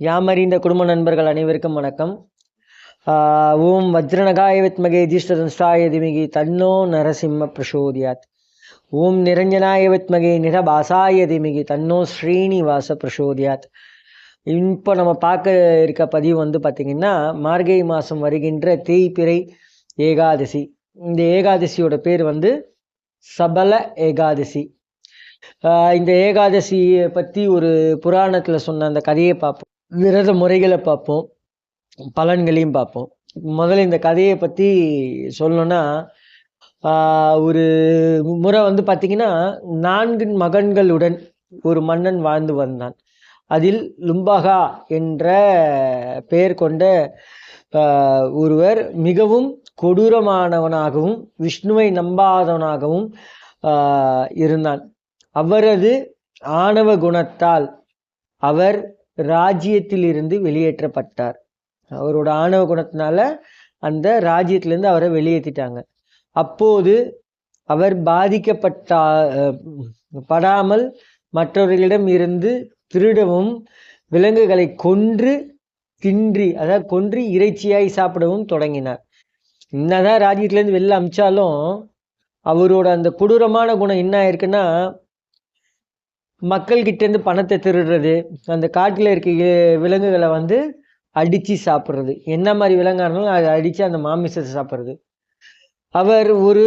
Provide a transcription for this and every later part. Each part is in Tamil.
யாமறிந்த குடும்ப நண்பர்கள் அனைவருக்கும் வணக்கம். ஓம் வஜ்ரநகாய வித்மகே ஜிஷ்டதன்ஸ்டாய திமிகி தன்னோ நரசிம்ம பிரசோதியாத். ஓம் நிரஞ்சனாய வித்மகே நிரபாசாய திமிகி தன்னோ ஸ்ரீனிவாச பிரசோதியாத். இப்போ நம்ம பார்க்க இருக்க பதிவு வந்து பார்த்திங்கன்னா மார்கழி மாதம் வருகின்ற தேய்பிறை ஏகாதசி. இந்த ஏகாதசியோட பேர் வந்து சபல ஏகாதசி. இந்த ஏகாதசியை பற்றி ஒரு புராணத்தில் சொன்ன அந்த கதையை பார்ப்போம். விரத முறைகளை பார்ப்போம் பலன்களையும் பார்ப்போம் முதல்ல இந்த கதையை பற்றி சொல்லணும்னா ஒரு முறை வந்து பார்த்திங்கன்னா நான்கு மகன்களுடன் ஒரு மன்னன் வாழ்ந்து வந்தான். அதில் லும்பகா என்ற பெயர் கொண்ட ஒருவர் மிகவும் கொடூரமானவனாகவும் விஷ்ணுவை நம்பாதவனாகவும் இருந்தான். அவரது ஆணவ குணத்தால் அவர் ராஜ்யத்திலிருந்து வெளியேற்றப்பட்டார். அவரோட ஆணவ குணத்தினால அந்த ராஜ்யத்திலிருந்து அவரை வெளியேற்றிட்டாங்க அப்போது அவர் பாதிக்கப்பட்டா படாமல் மற்றவர்களிடம் இருந்து திருடவும் விலங்குகளை கொன்று தின்றி அதாவது கொன்று இறைச்சியாய் சாப்பிடவும் தொடங்கினார். என்னதான் ராஜ்யத்திலேருந்து வெளில அமிச்சாலும் அவரோட அந்த கொடூரமான குணம் என்ன ஆயிருக்குன்னா மக்கள்கிட்டேருந்து பணத்தை திருடுறது அந்த காட்டில் இருக்க விலங்குகளை வந்து அடித்து சாப்பிட்றது. என்ன மாதிரி விலங்கானாலும் அதை அடித்து அந்த மாமிசத்தை சாப்பிட்றது. அவர் ஒரு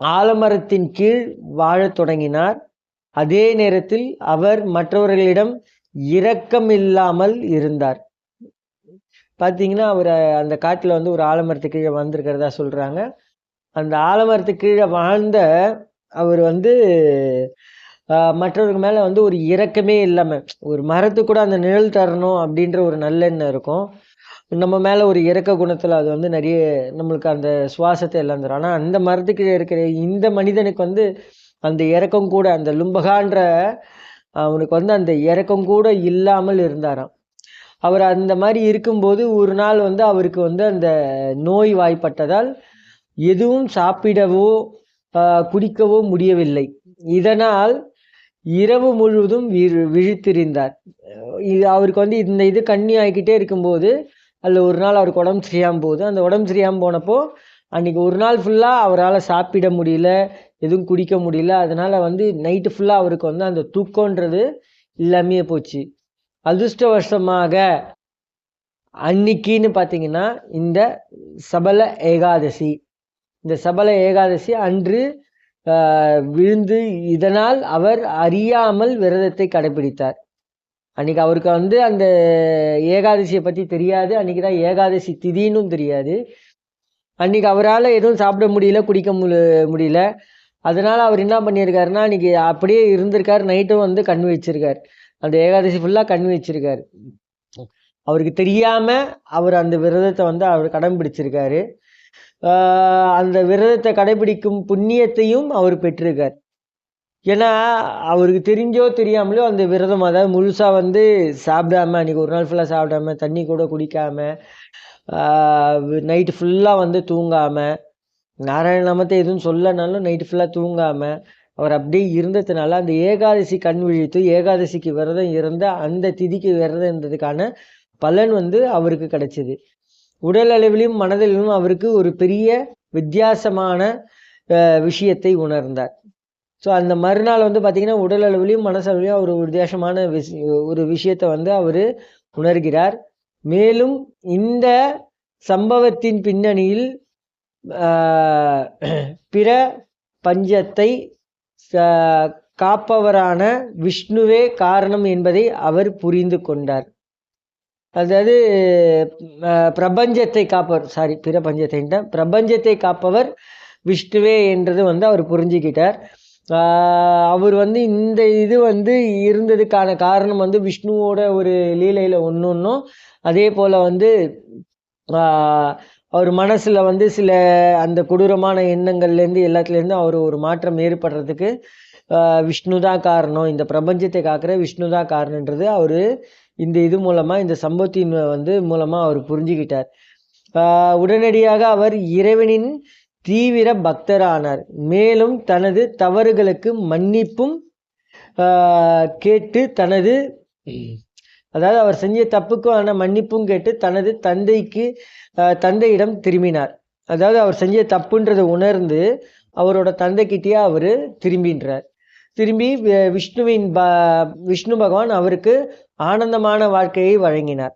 ஆலமரத்தின் கீழ் வாழத் தொடங்கினார். அதே நேரத்தில் அவர் மற்றவர்களிடம் இரக்கம் இல்லாமல் இருந்தார். பார்த்தீங்கன்னா அவர் அந்த காட்டில் வந்து ஒரு ஆலமரத்துக்கு கீழே வந்திருக்கிறதா சொல்கிறாங்க அந்த ஆலமரத்துக்கு கீழே வாழ்ந்த அவர் வந்து மற்றவர்கள் மேலே வந்து ஒரு இரக்கமே இல்லாமல் ஒரு மரத்துக்கு கூட அந்த நிழல் தரணும் அப்படின்ற ஒரு நல்லெண்ணம் இருக்கும். நம்ம மேலே ஒரு இறக்க குணத்தில் அது வந்து நிறைய நம்மளுக்கு அந்த சுவாசத்தை எல்லாம் தரும். ஆனால் அந்த மரத்துக்கு இருக்கிற இந்த மனிதனுக்கு வந்து அந்த இறக்கம் கூட அந்த லும்பகான்ற அவனுக்கு வந்து அந்த இறக்கம் கூட இல்லாமல் இருந்தாராம். அவர் அந்த மாதிரி இருக்கும்போது ஒரு நாள் வந்து அவருக்கு வந்து அந்த நோய் வாய்ப்பட்டதால் எதுவும் சாப்பிடவோ குடிக்கவோ முடியவில்லை. இதனால் இரவு முழுவதும் விழித்திருந்தார். இது அவருக்கு வந்து இந்த இது கண்ணி ஆகிக்கிட்டே இருக்கும்போது அதில் ஒரு நாள் அவருக்கு உடம்பு சரியாமல் போகுது. அந்த உடம்பு சரியாமல் போனப்போ அன்னைக்கு ஒரு நாள் ஃபுல்லாக அவரால் சாப்பிட முடியல எதுவும் குடிக்க முடியல. அதனால் வந்து நைட்டு ஃபுல்லாக அவருக்கு வந்து அந்த தூக்கன்றது இல்லாமையே போச்சு. அதிர்ஷ்டவசமாக அன்னைக்கின்னு பார்த்தீங்கன்னா இந்த சபல ஏகாதசி. இந்த சபல ஏகாதசி அன்று விழுந்து இதனால் அவர் அறியாமல் விரதத்தை கடைபிடித்தார் அன்னைக்கு அவருக்கு வந்து அந்த ஏகாதசியை பற்றி தெரியாது. அன்னைக்கு தான் ஏகாதசி திதினும் தெரியாது. அன்னைக்கு அவரால் எதுவும் சாப்பிட முடியல குடிக்க முடியல. அதனால் அவர் என்ன பண்ணியிருக்காருன்னா அன்றைக்கி அப்படியே இருந்திருக்கார். நைட்டும் வந்து கண் வச்சிருக்கார். அந்த ஏகாதசி ஃபுல்லாக கண் வச்சிருக்கார். அவருக்கு தெரியாமல் அவர் அந்த விரதத்தை வந்து அவர் கடன் பிடிச்சிருக்காரு அந்த விரதத்தை கடைபிடிக்கும் புண்ணியத்தையும் அவர் பெற்றிருக்கார். ஏன்னா அவருக்கு தெரிஞ்சோ தெரியாமலோ அந்த விரதம் அதாவது முழுசாக வந்து சாப்பிடாம அன்றைக்கி ஒரு நாள் ஃபுல்லாக சாப்பிடாம தண்ணி கூட குடிக்காம நைட்டு ஃபுல்லாக வந்து தூங்காமல் நாராயண நாமத்தை எதுவும் சொல்லனாலும் நைட்டு ஃபுல்லாக தூங்காமல் அவர் அப்படியே இருந்ததுனால அந்த ஏகாதசி கண் விழித்து ஏகாதசிக்கு விரதம் இருந்த அந்த திதிக்கு விரதம் இருந்ததுக்கான பலன் வந்து அவருக்கு கிடைச்சிது. உடல் அளவிலும் மனதிலும் அவருக்கு ஒரு பெரிய வித்தியாசமான விஷயத்தை உணர்ந்தார். ஸோ அந்த மறுநாள் வந்து பார்த்திங்கன்னா உடல் அளவிலையும் மனசளவிலையும் அவர் ஒரு வித்தியாசமான விஷ ஒரு விஷயத்தை வந்து அவர் உணர்கிறார். மேலும் இந்த சம்பவத்தின் பின்னணியில் பிற பஞ்சத்தை காப்பவரான விஷ்ணுவே காரணம் என்பதை அவர் புரிந்து கொண்டார். அதாவது பிரபஞ்சத்தை காப்பவர் சாரி பிரபஞ்சத்தைன்ட்ட பிரபஞ்சத்தை காப்பவர் விஷ்ணுவே என்றது வந்து அவர் புரிஞ்சுக்கிட்டார். அவர் வந்து இந்த இது வந்து இருந்ததுக்கான காரணம் வந்து விஷ்ணுவோட ஒரு லீலையில் ஒன்று ஒன்றும் அதே போல் வந்து அவர் மனசில் வந்து சில அந்த கொடூரமான எண்ணங்கள்லேருந்து எல்லாத்துலேருந்து அவர் ஒரு மாற்றம் ஏற்படுறதுக்கு விஷ்ணு தான் காரணம். இந்த பிரபஞ்சத்தை காக்கிற விஷ்ணு தான் காரணன்றது அவர் இந்த இது மூலமாக இந்த சம்பவத்தின் வந்து மூலமாக அவர் புரிஞ்சுக்கிட்டார். உடனடியாக அவர் இறைவனின் தீவிர பக்தரானார். மேலும் தனது தவறுகளுக்கு மன்னிப்பும் கேட்டு தனது அதாவது அவர் செஞ்ச தப்புக்கான மன்னிப்பும் கேட்டு தனது தந்தைக்கு தந்தையிடம் திரும்பினார். அதாவது அவர் செஞ்ச தப்புன்றதை உணர்ந்து அவரோட தந்தைக்கிட்டேயே அவர் திரும்பின்றார். திரும்பி விஷ்ணுவின் ப விஷ்ணு பகவான் அவருக்கு ஆனந்தமான வாழ்க்கையை வழங்கினார்.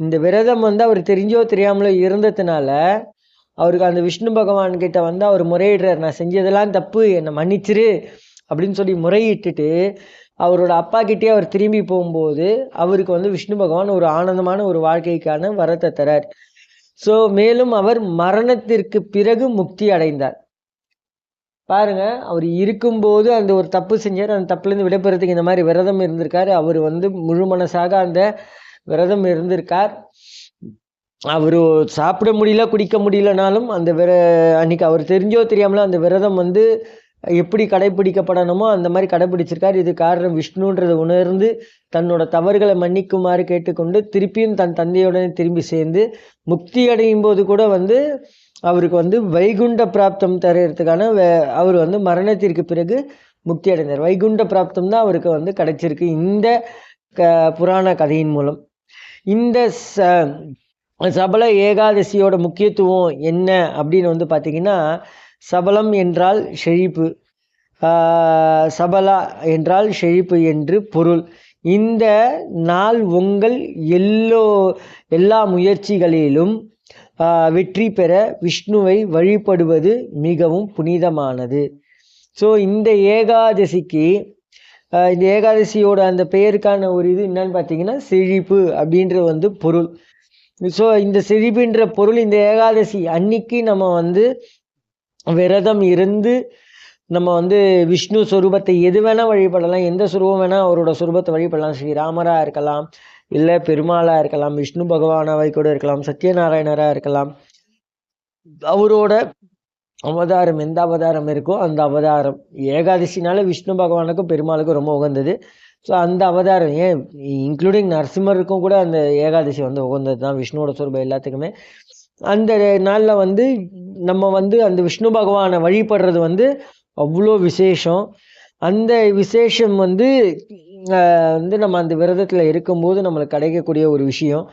இந்த விரதம் வந்து அவர் தெரிஞ்சோ தெரியாமலோ இருந்ததுனால அவருக்கு அந்த விஷ்ணு பகவான் கிட்ட வந்து அவர் முறையிடுறார் நான் செஞ்சதெல்லாம் தப்பு என்னை மன்னிச்சிரு அப்படின்னு சொல்லி முறையிட்டுட்டு அவரோட அப்பா கிட்டே அவர் திரும்பி போகும்போது அவருக்கு வந்து விஷ்ணு பகவான் ஒரு ஆனந்தமான ஒரு வாழ்க்கைக்கான வரத்தை தரார். ஸோ மேலும் அவர் மரணத்திற்கு பிறகு முக்தி அடைந்தார். பாருங்கள் அவர் இருக்கும்போது அந்த ஒரு தப்பு செஞ்சார். அந்த தப்புலேருந்து விடைபெறத்துக்கு இந்த மாதிரி விரதம் இருந்திருக்கார். அவர் வந்து முழு மனசாக அந்த விரதம் இருந்திருக்கார். அவர் சாப்பிட முடியல குடிக்க முடியலனாலும் அந்த விர அன்னைக்கு அவர் தெரிஞ்சோ தெரியாமலோ அந்த விரதம் வந்து எப்படி கடைபிடிக்கப்படணுமோ அந்த மாதிரி கடைபிடிச்சிருக்கார் இது காரணம் விஷ்ணுன்றதை உணர்ந்து தன்னோட தவறுகளை மன்னிக்குமாறு கேட்டுக்கொண்டு திருப்பியும் தன் தந்தையுடன் திரும்பி சேர்ந்து முக்தி அடையும் போது கூட வந்து அவருக்கு வந்து வைகுண்ட பிராப்தம் தரத்துக்கான அவர் வந்து மரணத்திற்கு பிறகு முக்தி அடைந்தார். வைகுண்ட பிராப்தம் தான் அவருக்கு வந்து கிடைச்சிருக்கு இந்த க புராண கதையின் மூலம். இந்த ச சபல ஏகாதசியோட முக்கியத்துவம் என்ன அப்படின்னு வந்து பார்த்தீங்கன்னா சபலம் என்றால் செழிப்பு சபலா என்றால் செழிப்பு என்று பொருள். இந்த நாள் உங்கள் எல்லோ எல்லா முயற்சிகளிலும் வெற்றி பெற விஷ்ணுவை வழிபடுவது மிகவும் புனிதமானது. ஸோ இந்த ஏகாதசிக்கு இந்த ஏகாதசியோட அந்த பெயருக்கான ஒரு இது என்னன்னு பார்த்தீங்கன்னா செழிப்பு அப்படின்ற வந்து பொருள். ஸோ இந்த செழிப்புன்ற பொருள் இந்த ஏகாதசி அன்னைக்கு நம்ம வந்து விரதம் இருந்து நம்ம வந்து விஷ்ணு சொரூபத்தை எது வேணால் வழிபடலாம் எந்த சுரூபம் வேணால் அவரோட சுரூபத்தை வழிபடலாம். ஸ்ரீராமராக இருக்கலாம் இல்லை பெருமாளாக இருக்கலாம் விஷ்ணு பகவானாவை கூட இருக்கலாம் சத்யநாராயணராக இருக்கலாம். அவரோட அவதாரம் எந்த அவதாரம் இருக்கோ அந்த அவதாரம். ஏகாதசினால விஷ்ணு பகவானுக்கும் பெருமாளுக்கும் ரொம்ப உகந்தது. ஸோ அந்த அவதாரம் ஏன் இன்க்ளூடிங் நரசிம்மருக்கும் கூட அந்த ஏகாதசி வந்து உகந்தது தான் விஷ்ணுவோட சொரூபம் எல்லாத்துக்குமே. அந்த நாளில் வந்து நம்ம வந்து அந்த விஷ்ணு பகவானை வழிபடுறது வந்து அவ்வளோ விசேஷம். அந்த விசேஷம் வந்து வந்து நம்ம அந்த விரதத்தில் இருக்கும்போது நம்மளுக்கு கிடைக்கக்கூடிய ஒரு விஷயம்.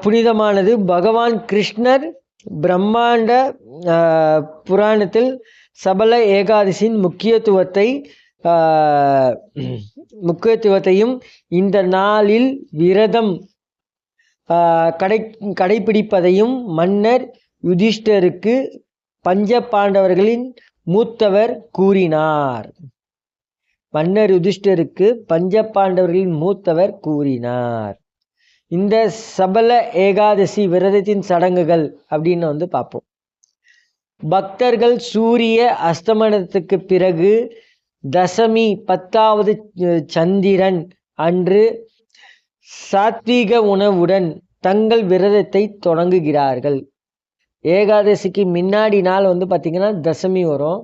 புனிதமானது பகவான் கிருஷ்ணர் பிரம்மாண்ட புராணத்தில் சபல ஏகாதசியின் முக்கியத்துவத்தை முக்கியத்துவத்தையும் இந்த நாளில் விரதம் கடை கடைபிடிப்பதையும் மன்னர் யுதிஷ்டருக்கு பஞ்ச பாண்டவர்களின் மூத்தவர் கூறினார். மன்னர் யுதிஷ்டருக்கு பஞ்சபாண்டவர்களின் மூத்தவர் கூறினார். இந்த சபல ஏகாதசி விரதத்தின் சடங்குகள் அப்படின்னு வந்து பார்ப்போம். பக்தர்கள் சூரிய அஸ்தமனத்துக்கு பிறகு தசமி பத்தாவது சந்திரன் அன்று சாத்வீக உணவுடன் தங்கள் விரதத்தை தொடங்குகிறார்கள். ஏகாதசிக்கு முன்னாடி நாள் வந்து பார்த்திங்கன்னா தசமி வரும்.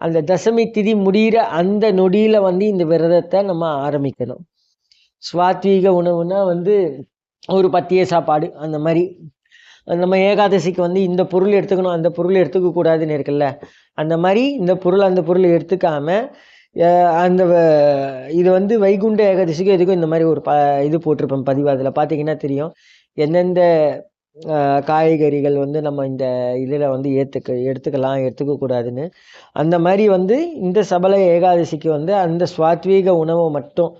அந்த தசமி திதி முடிகிற அந்த நொடியில் வந்து இந்த விரதத்தை நம்ம ஆரம்பிக்கணும். சுவாத்வீக உணவுனா வந்து ஒரு பத்திய சாப்பாடு அந்த மாதிரி. நம்ம ஏகாதசிக்கு வந்து இந்த பொருள் எடுத்துக்கணும் அந்த பொருள் எடுத்துக்கக்கூடாதுன்னு இருக்குல்ல. அந்த மாதிரி இந்த பொருள் அந்த பொருள் எடுத்துக்காம அந்த வ- இது வந்து வைகுண்ட ஏகாதசிக்கும் எதுக்கும் இந்த மாதிரி ஒரு ப இது போட்டிருப்பேன் பதிவு. அதில் பார்த்தீங்கன்னா தெரியும். எந்தெந்த காய்கறிகள் வந்து நம்ம இந்த இதில் வந்து ஏற்றுக்க எடுத்துக்கலாம் எடுத்துக்கக்கூடாதுன்னு. அந்த மாதிரி வந்து இந்த சபல ஏகாதசிக்கு வந்து அந்த சுவாத்வீக உணவை மட்டும்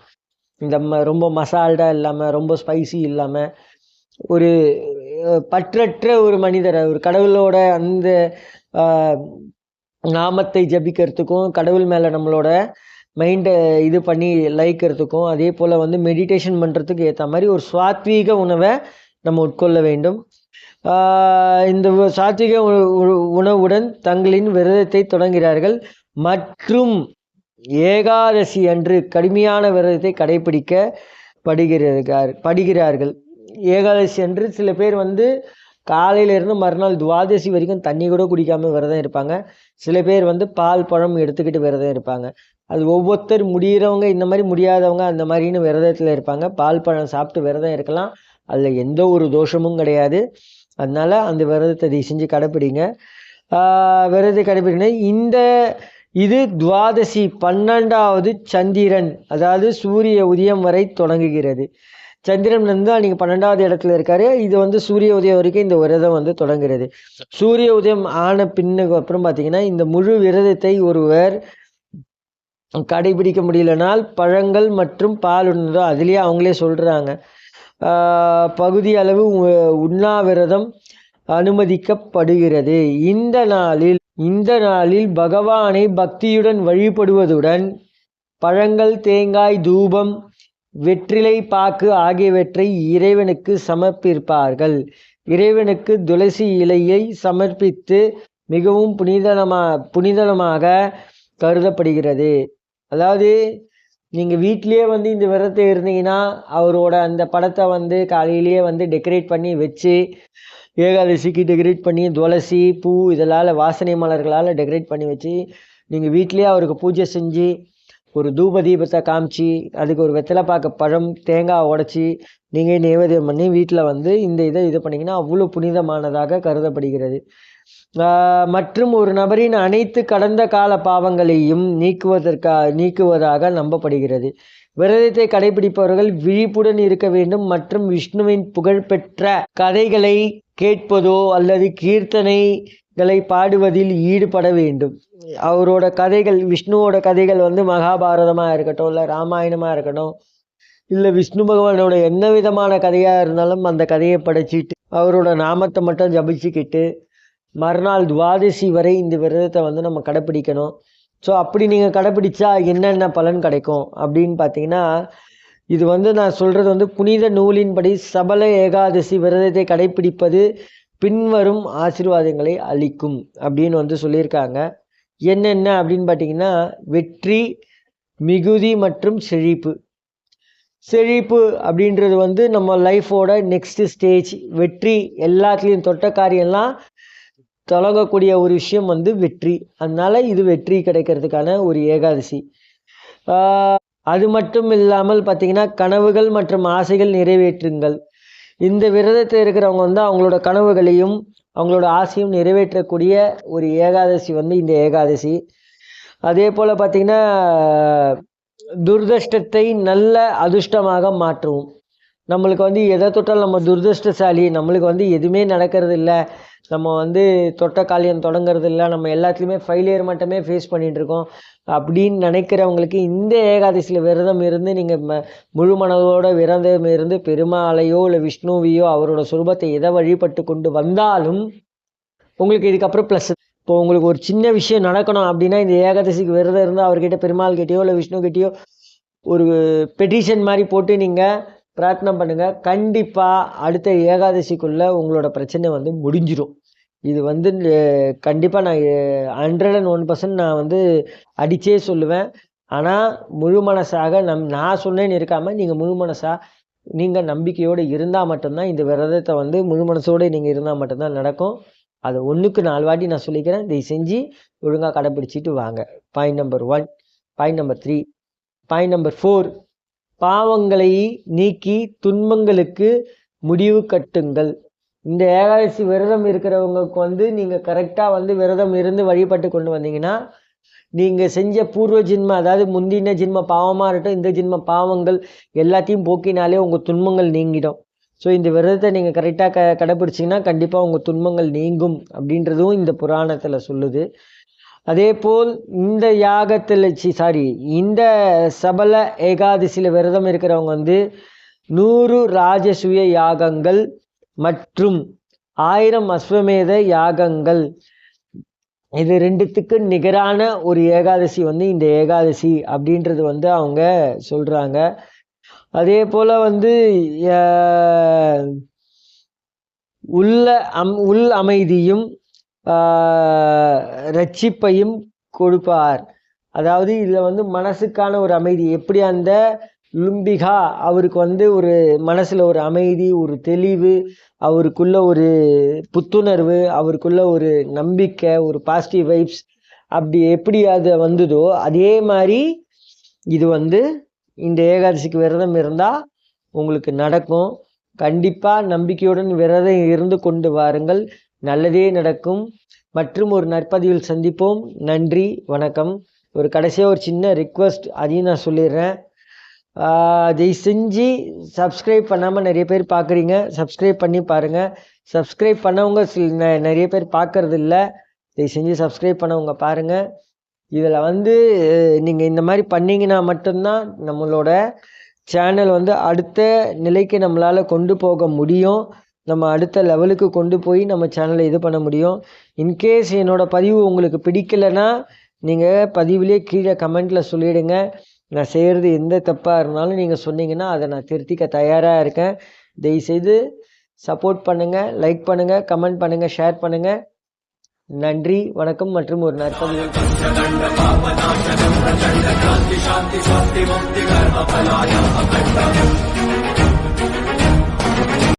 இந்த ம- ரொம்ப மசால்டாக இல்லாமல் ரொம்ப ஸ்பைசி இல்லாமல் ஒரு பற்றற்ற ஒரு மனிதர் ஒரு கடவுளோட அந்த நாமத்தை ஜபிக்கிறதுக்கும் கடவுள் மேலே நம்மளோட மைண்டை இது பண்ணி லயிக்கிறதுக்கும் அதே போல் வந்து மெடிடேஷன் பண்ணுறதுக்கு ஏற்ற மாதிரி ஒரு சாத்வீக உணவை நம்ம உட்கொள்ள வேண்டும். இந்த சாத்விக உ- உ- உணவுடன் தங்களின் விரதத்தை தொடங்குகிறார்கள். மற்றும் ஏகாதசி அன்று கடுமையான விரதத்தை கடைபிடிக்க படுகிறார் படுகிறார்கள். ஏகாதசி அன்று சில பேர் வந்து காலையிலேருந்து மறுநாள் துவாதசி வரைக்கும் தண்ணி கூட குடிக்காமல் விரதம் இருப்பாங்க. சில பேர் வந்து பால் பழம் எடுத்துக்கிட்டு விரதம் இருப்பாங்க. அது ஒவ்வொருத்தர் முடிகிறவங்க இந்த மாதிரி முடியாதவங்க அந்த மாதிரின்னு விரதத்தில் இருப்பாங்க. பால் பழம் சாப்பிட்டு விரதம் இருக்கலாம். அதில் எந்த ஒரு தோஷமும் கிடையாது. அதனால் அந்த விரதத்தை தயவு செஞ்சு கடைப்பிடிங்க. விரதத்தை கடைப்பிடிங்க. இந்த இது துவாதசி பன்னெண்டாவது சந்திரன் அதாவது சூரிய உதயம் வரை தொடங்குகிறது. சந்திரன் வந்து அன்றைக்கி பன்னெண்டாவது இடத்துல இருக்காரு. இது வந்து சூரிய உதயம் வரைக்கும் இந்த விரதம் வந்து தொடங்குகிறது. சூரிய உதயம் ஆன பின்னுக்கு அப்புறம் பார்த்தீங்கன்னா இந்த முழு விரதத்தை ஒருவர் கடைபிடிக்க முடியலனால் பழங்கள் மற்றும் பால் உண்ணதோ அதுலேயே அவங்களே சொல்கிறாங்க பகுதி அளவு உண்ணாவிரதம் அனுமதிக்கப்படுகிறது. இந்த நாளில் இந்த நாளில் பகவானை பக்தியுடன் வழிபடுவதுடன் பழங்கள் தேங்காய் தூபம் வெற்றிலை பாக்கு ஆகியவற்றை இறைவனுக்கு சமர்ப்பிப்பார்கள். இறைவனுக்கு துளசி இலையை சமர்ப்பித்து மிகவும் புனிதனமா புனிதனமாக கருதப்படுகிறது. அதாவது நீங்கள் வீட்டிலே வந்து இந்த விரதத்தை இருந்தீங்கன்னா அவரோட அந்த படத்தை வந்து காலையிலேயே வந்து டெக்கரேட் பண்ணி வச்சு ஏகாதசிக்கு டெக்கரேட் பண்ணி துளசி பூ இதெல்லாம் வாசனை மலர்களால் டெக்கரேட் பண்ணி வச்சு நீங்கள் வீட்டிலே அவருக்கு பூஜை செஞ்சு ஒரு தூப தீபத்தை காமிச்சு அதுக்கு ஒரு வெத்தலை பார்க்க பழம் தேங்காய் உடச்சி நீங்கள் நைவேத்தியம் பண்ணி வீட்டில் வந்து இந்த இதை இது பண்ணிங்கன்னா அவ்வளோ புனிதமானதாக கருதப்படுகிறது. மற்றும் ஒரு நபரின் அனைத்து கடந்த கால பாவங்களையும் நீக்குவதற்கா நீக்குவதாக நம்பப்படுகிறது. விரதத்தை கடைபிடிப்பவர்கள் விழிப்புடன் இருக்க வேண்டும் மற்றும் விஷ்ணுவின் புகழ்பெற்ற கதைகளை கேட்பதோ அல்லது கீர்த்தனைகளை பாடுவதில் ஈடுபட வேண்டும். அவரோட கதைகள் விஷ்ணுவோட கதைகள் வந்து மகாபாரதமாக இருக்கட்டும் இல்லை ராமாயணமாக இருக்கட்டும் இல்லை விஷ்ணு பகவானோட என்ன விதமான கதையாக இருந்தாலும் அந்த கதையை படைச்சிட்டு அவரோட நாமத்தை மட்டும் ஜபிச்சுக்கிட்டு மறுநாள் துவாதசி வரை இந்த விரதத்தை வந்து நம்ம கடைப்பிடிக்கணும். ஸோ அப்படி நீங்கள் கடைப்பிடிச்சா என்னென்ன பலன் கிடைக்கும்? அப்படின்னு பார்த்தீங்கன்னா இது வந்து நான் சொல்கிறது வந்து புனித நூலின்படி சபல ஏகாதசி விரதத்தை கடைப்பிடிப்பது பின்வரும் ஆசீர்வாதங்களை அளிக்கும் அப்படின்னு வந்து சொல்லியிருக்காங்க. என்னென்ன அப்படின்னு பார்த்தீங்கன்னா வெற்றி மிகுதி மற்றும் செழிப்பு. செழிப்பு அப்படின்றது வந்து நம்ம லைஃபோட நெக்ஸ்ட் ஸ்டேஜ் வெற்றி எல்லாத்துலேயும் தொட்ட காரியம்லாம் தொடங்கக்கூடிய ஒரு விஷயம் வந்து வெற்றி. அதனால இது வெற்றி கிடைக்கிறதுக்கான ஒரு ஏகாதசி. அது மட்டும் இல்லாமல் பார்த்தீங்கன்னா கனவுகள் மற்றும் ஆசைகள் நிறைவேற்றுங்கள். இந்த விரதத்தில் இருக்கிறவங்க வந்து அவங்களோட கனவுகளையும் அவங்களோட ஆசையும் நிறைவேற்றக்கூடிய ஒரு ஏகாதசி வந்து இந்த ஏகாதசி. அதே போல் பார்த்திங்கன்னா துர்தஷ்டத்தை நல்ல அதிர்ஷ்டமாக மாற்றுவோம் நம்மளுக்கு வந்து எதை தொட்டால் நம்ம துர்தஷ்டசாலி நம்மளுக்கு வந்து எதுவுமே நடக்கிறது இல்லை நம்ம வந்து தொட்ட காலியம் தொடங்குறது இல்லை நம்ம எல்லாத்துலேயுமே ஃபெயிலியர் மட்டுமே ஃபேஸ் பண்ணிகிட்ருக்கோம் அப்படின்னு நினைக்கிறவங்களுக்கு இந்த ஏகாதசியில் விரதம் இருந்து நீங்கள் ம முழு மனதோட விரதம் இருந்து பெருமாளையோ இல்லை விஷ்ணுவையோ அவரோட சுரூபத்தை எதை வழிபட்டு கொண்டு வந்தாலும் உங்களுக்கு இதுக்கப்புறம் ப்ளஸ் இப்போ உங்களுக்கு ஒரு சின்ன விஷயம் நடக்கணும் அப்படின்னா இந்த ஏகாதசிக்கு விரதம் இருந்து அவர்கிட்ட பெருமாள் கிட்டேயோ இல்லை விஷ்ணு கிட்டேயோ ஒரு பெட்டிஷன் மாதிரி போட்டு நீங்கள் பிரார்த்தனை பண்ணுங்கள் கண்டிப்பாக அடுத்த ஏகாதசிக்குள்ளே உங்களோட பிரச்சனை வந்து முடிஞ்சிடும் இது வந்து கண்டிப்பாக நான் ஹண்ட்ரட் அண்ட் ஒன் பர்சன்ட் நான் வந்து அடித்தே சொல்லுவேன். ஆனால் முழு மனசாக நம் நான் சொன்னேன்னு இருக்காமல் நீங்கள் முழு மனசாக நீங்கள் நம்பிக்கையோடு இருந்தால் மட்டும்தான் இந்த விரதத்தை வந்து முழு மனசோடு நீங்கள் இருந்தால் மட்டும்தான் நடக்கும். அதை ஒன்றுக்கு நாலு வாட்டி நான் சொல்லிக்கிறேன். இதை செஞ்சு ஒழுங்காக கடைப்பிடிச்சிட்டு வாங்க. Point number one point number three point number four பாவங்களை நீக்கி துன்பங்களுக்கு முடிவு கட்டுங்கள். இந்த ஏகாதசி விரதம் இருக்கிறவங்களுக்கு வந்து நீங்கள் கரெக்டாக வந்து விரதம் இருந்து வழிபட்டு கொண்டு வந்தீங்கன்னா நீங்கள் செஞ்ச பூர்வ ஜென்ம அதாவது முந்தின ஜென்ம பாவமாக இருக்கட்டும் இந்த ஜென்ம பாவங்கள் எல்லாத்தையும் போக்கினாலே உங்கள் துன்பங்கள் நீங்கிடும். ஸோ இந்த விரதத்தை நீங்கள் கரெக்டாக க கடைப்பிடிச்சிங்கன்னா கண்டிப்பாக உங்கள் துன்பங்கள் நீங்கும் அப்படின்றதும் இந்த புராணத்தில் சொல்லுது. அதே போல் இந்த யாகத்தில் சாரி இந்த சபல ஏகாதசியில் விரதம் இருக்கிறவங்க வந்து நூறு ராஜசூய யாகங்கள் மற்றும் ஆயிரம் அஸ்வமேத யாகங்கள். இது ரெண்டுத்துக்கு நிகரான ஒரு ஏகாதசி வந்து இந்த ஏகாதசி அப்படின்றது வந்து அவங்க சொல்கிறாங்க அதே போல் வந்து உள்ள அம் உள் அமைதியும் ரட்சிப்பையும் கொடுப்பார். அதாவது இதில் வந்து மனசுக்கான ஒரு அமைதி. எப்படி அந்த லும்பிகா அவருக்கு வந்து ஒரு மனசில் ஒரு அமைதி ஒரு தெளிவு அவருக்குள்ள ஒரு புத்துணர்வு அவருக்குள்ள ஒரு நம்பிக்கை ஒரு பாசிட்டிவ் வைப்ஸ் அப்படி எப்படி அது வந்ததோ அதே மாதிரி இது வந்து இந்த ஏகாதசிக்கு விரதம் இருந்தால் உங்களுக்கு நடக்கும். கண்டிப்பாக நம்பிக்கையுடன் விரதம் இருந்து கொண்டு வாருங்கள். நல்லதே நடக்கும். மற்றும் ஒரு நற்பதிவில் சந்திப்போம். நன்றி வணக்கம். ஒரு கடைசியாக ஒரு சின்ன ரிக்வஸ்ட் அதையும் நான் சொல்லிடுறேன். அதை செஞ்சு சப்ஸ்கிரைப் பண்ணாமல் நிறைய பேர் பார்க்குறீங்க. சப்ஸ்கிரைப் பண்ணி பாருங்கள் சப்ஸ்கிரைப் பண்ணவங்க சில நிறைய பேர் பார்க்கறது இல்லை. தயவு செஞ்சு சப்ஸ்கிரைப் பண்ணவங்க பாருங்கள் இதில் வந்து நீங்கள் இந்த மாதிரி பண்ணிங்கன்னா மட்டும்தான் நம்மளோட சேனல் வந்து அடுத்த நிலைக்கு நம்மளால் கொண்டு போக முடியும். நம்ம அடுத்த லெவலுக்கு கொண்டு போய் நம்ம சேனலை இது பண்ண முடியும். இன்கேஸ் என்னோட பதிவு உங்களுக்கு பிடிக்கலைன்னா நீங்கள் பதிவிலே கீழே கமெண்ட்டில் சொல்லிவிடுங்க நான் செய்கிறது எந்த தப்பாக இருந்தாலும் நீங்கள் சொன்னீங்கன்னா அதை நான் திருத்திக்க தயாராக இருக்கேன். தயவுசெய்து சப்போர்ட் பண்ணுங்கள் லைக் பண்ணுங்கள் கமெண்ட் பண்ணுங்கள் ஷேர் பண்ணுங்கள் நன்றி வணக்கம் மற்றும் ஒரு நற்பதிவு.